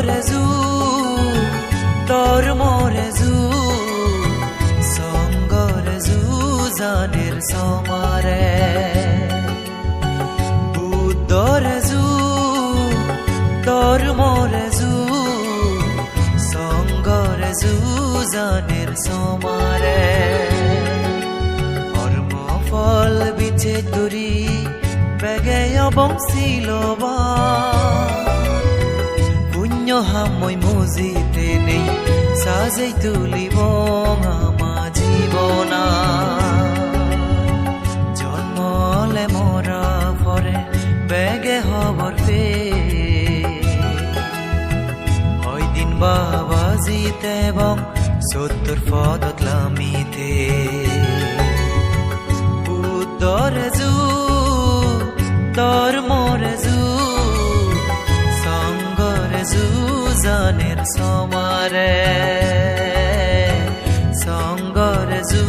যু তোর মরে যু সঙ্গরে যু জানের সমারে। বুদ্ধরে যু তোর মরে যু সঙ্গরে যু জানের সমারে। কর্ম ফল বিছে তুরি বেগে অবংশীলবা। হামই মুজিতে নেই। সাজেই তুলিব জীবনা জন্মলে মরা পরে বেগে হবর পে। দিন বাবা জিতে এবং সত্তর পদত লামিতে। উত্তর সমারে। সঙ্গর যু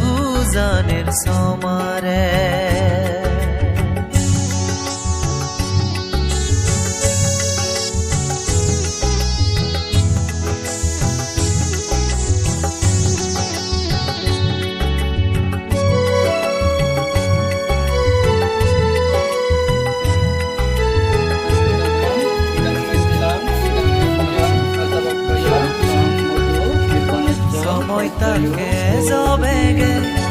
জানের hagytak ez a beget.